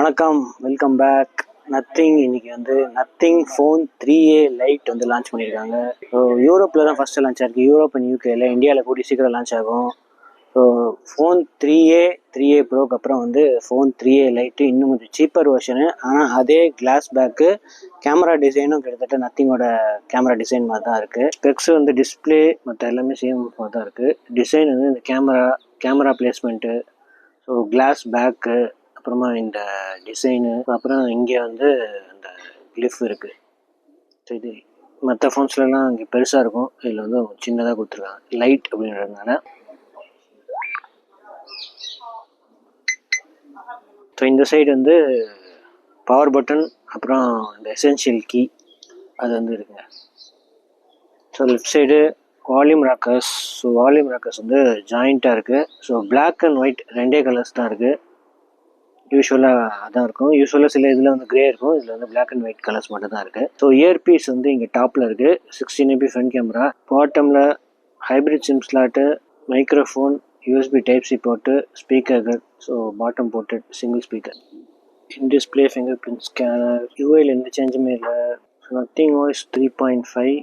வணக்கம் welcome back Nothing இன்னைக்கு வந்து Nothing phone three A lite வந்து லான்ச் பண்ணியிருக்காங்க. ஸோ யூரோப்பில் தான் ஃபஸ்ட்டு லான்ச் ஆயிருக்கு. யூரோப் அண்ட் யூகேல இந்தியாவில் கூடி சீக்கிரம் லான்ச் ஆகும். So phone three A three A ப்ரோக்கு அப்புறம் வந்து ஃபோன் த்ரீ ஏ லைட்டு இன்னும் கொஞ்சம் சீப்பர் வெர்ஷனு ஆனால் அதே கிளாஸ் பேக்கு கேமரா டிசைனும் கிட்டத்தட்ட நத்திங்கோட கேமரா டிசைன் மாதிரி தான் இருக்குது ஸ்பெக்ஸ் வந்து டிஸ்பிளே மற்ற எல்லாமே சேம் மாதிரி தான் இருக்குது டிசைன் வந்து இந்த camera camera placement so glass back அப்புறமா இந்த டிசைனு அப்புறம் இங்கே வந்து அந்த கிளிஃப் இருக்குது இது மற்ற ஃபோன்ஸ்லலாம் இங்கே பெருசாக இருக்கும். இதில் வந்து சின்னதாக கொடுத்துருக்காங்க. லைட் அப்படின்றதுனால. ஸோ இந்த சைடு வந்து பவர் பட்டன் அப்புறம் இந்த எசென்ஷியல் கீ அது வந்து இருக்குங்க. So left side volume rockers so volume rockers வந்து ஜாயிண்ட்டாக இருக்குது ஸோ பிளாக் அண்ட் ஒயிட் ரெண்டே கலர்ஸ் தான் இருக்குது யூஸ்வலாக அதான் இருக்கும். யூஸ்வலாக சில இதில் வந்து கிரே இருக்கும். இதில் வந்து பிளாக் அண்ட் ஒயிட் கலர்ஸ் மட்டும் தான் இருக்குது ஸோ இயர்பீஸ் வந்து இங்கே டாப்பில் இருக்குது சிக்ஸ்டீன் எம்பி ஃப்ரண்ட் கேமரா பாட்டமில் hybrid SIM slot microphone USB type C போட்டு ஸ்பீக்கர்கள் ஸோ பாட்டம் போட்டு single speaker in display fingerprint scanner யூஐயில் எந்த சேஞ்சுமே இல்லை. Nothing voice three point five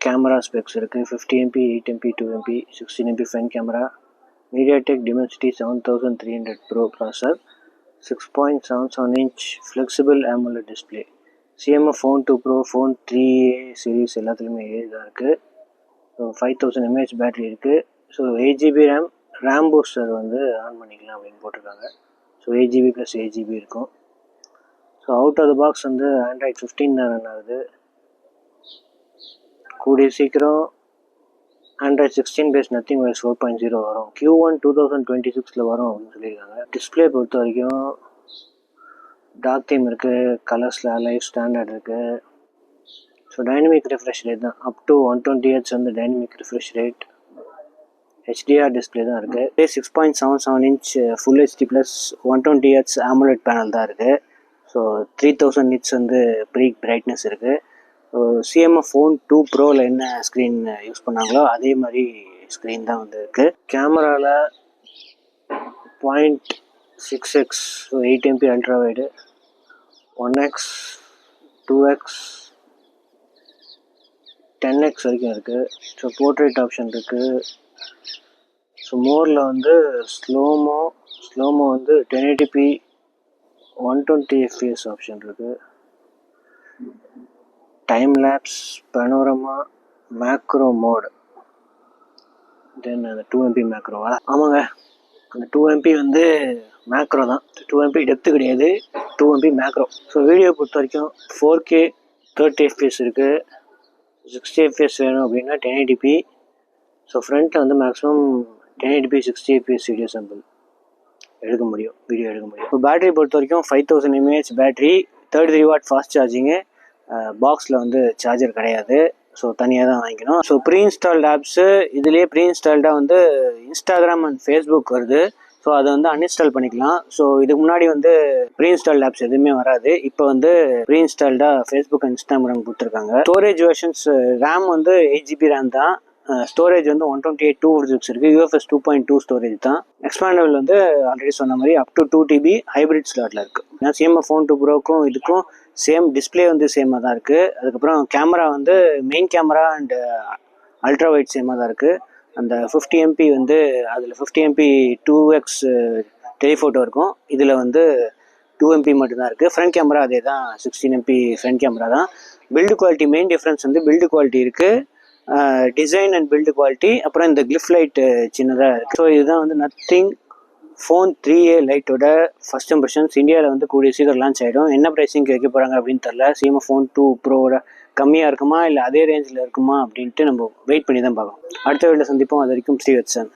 camera specs இருக்குது fifty MP eight MP two MP sixteen MP front camera MediaTek Dimensity seven thousand three hundred pro processor six point seven seven inch flexible AMOLED display CMF phone two pro phone three A series எல்லாத்துலேயுமே இதாக இருக்குது so five thousand mAh battery இருக்குது so eight GB RAM RAM booster வந்து on பண்ணிக்கலாம் அப்படின்னு போட்டிருக்காங்க. So eight GB plus eight GB இருக்கும். So out of the box வந்து ஆண்ட்ராய்ட் ஃபிஃப்டீன் தான் ரன் ஆகுது. கூடிய சீக்கிரம் Android sixteen base Nothing wise four point zero வரும். Q one two thousand twenty சிக்ஸில் வரும் அப்படின்னு சொல்லியிருக்காங்க. டிஸ்பிளே பொறுத்த வரைக்கும் டார்க் தீம் இருக்குது கலர்ஸில் லைஃப் ஸ்டாண்டர்ட் இருக்குது ஸோ டைனமிக் ரிஃப்ரெஷ் ரேட் தான். Up to one twenty hertz வந்து dynamic refresh rate HDR display தான் இருக்குது six point seven seven inch full HD plus one twenty hertz AMOLED panel தான் இருக்குது so three thousand nits வந்து pre brightness இருக்குது so CMF phone two ப்ரோவில் என்ன screen use பண்ணாங்களோ அதே மாதிரி ஸ்க்ரீன் தான் வந்து இருக்குது கேமராவில் point six x eight MP ultrawide one x two x ten x வரைக்கும் இருக்குது ஸோ போர்ட்ரேட் ஆப்ஷன் இருக்குது ஸோ மோரில் வந்து ஸ்லோமோ ஸ்லோமோ வந்து ten eighty p one twenty FPS option இருக்குது time lapse panorama macro mode then அந்த two MP மேக்ரோவா ஆமாங்க. அந்த டூ எம்பி வந்து மேக்ரோ தான். டூ எம்பி டெப்த்து கிடையாது. Two MP macro so video பொறுத்த வரைக்கும் ஃபோர் கே தேர்ட்டி எஃபிஎஸ் இருக்குது சிக்ஸ்டி எஃபிஎஸ் வேணும் அப்படின்னா டென் எயிட்டிபி ஸோ ஃப்ரண்ட்டில் வந்து maximum ten eighty p sixty FPS video sample எடுக்க முடியும். வீடியோ எடுக்க முடியும். இப்போ பேட்டரி பொறுத்த வரைக்கும் five thousand MAH battery thirty three watt fast charging பாக்ஸில் வந்து சார்ஜர் கிடையாது. ஸோ தனியாக தான் வாங்கிக்கணும். ஸோ ப்ரீ இன்ஸ்டால்டு ஆப்ஸு இதுலேயே ப்ரீ இன்ஸ்டால்டாக வந்து இன்ஸ்டாகிராம் அண்ட் ஃபேஸ்புக் வருது. ஸோ அதை வந்து அன்இன்ஸ்டால் பண்ணிக்கலாம். ஸோ இதுக்கு முன்னாடி வந்து ப்ரீ இன்ஸ்டால்டு ஆப்ஸ் எதுவுமே வராது. இப்போ வந்து ப்ரீ இன்ஸ்டால்டாக ஃபேஸ்புக் அண்ட் இன்ஸ்டாகிராம் கொடுத்துருக்காங்க. ஸ்டோரேஜ் வெர்ஷன்ஸ் ரேம் வந்து எயிட் ஜிபி ரேம் தான். ஸ்டோரேஜ் வந்து one twenty eight two six இருக்குது UFS two point two storage தான். எக்ஸ்பாண்டபிள் வந்து ஆல்ரெடி சொன்ன மாதிரி up to two TB hybrid ஸ்லாட்டில் இருக்குது ஏன்னா சேம் ஃபோன் டூ ப்ரோக்கும் இதுக்கும் சேம் டிஸ்பிளே வந்து சேமாக தான் இருக்குது அதுக்கப்புறம் கேமரா வந்து main camera and ultra wide சேமாக தான் இருக்குது அந்த ஃபிஃப்டி எம்பி வந்து அதில் fifty MP two X telephoto இருக்கும். இதில் வந்து டூ எம்பி மட்டும்தான் இருக்குது ஃப்ரண்ட் கேமரா அதே தான் சிக்ஸ்டீன் எம்பி ஃப்ரண்ட் கேமரா தான். பில்டு குவாலிட்டி மெயின் டிஃப்ரென்ஸ் வந்து பில்டு குவாலிட்டி இருக்குது டிசைன் அண்ட் பில்டு குவாலிட்டி அப்புறம் இந்த கிளிஃப் லைட் சின்னதாக இருக்குது ஸோ இதுதான் வந்து நத்திங் ஃபோன் த்ரீ ஏ லைட்டோட ஃபஸ்ட் இம்ப்ரெஷன்ஸ் இந்தியாவில் வந்து கூடிய சீக்கிரம் லான்ச் ஆகிடும் என்ன ப்ரைஸிங் வைக்க போகிறாங்க அப்படின்னு தெரில சிஎம் ஃபோன் டூ ப்ரோவோட கம்மியாக இருக்குமா? இல்லை அதே ரேஞ்சில் இருக்குமா? அப்படின்ட்டு நம்ம வெயிட் பண்ணி தான் பார்க்கலாம் அடுத்த வீட்டில் சந்திப்போம். அது வரைக்கும் ஸ்ரீவத்சன்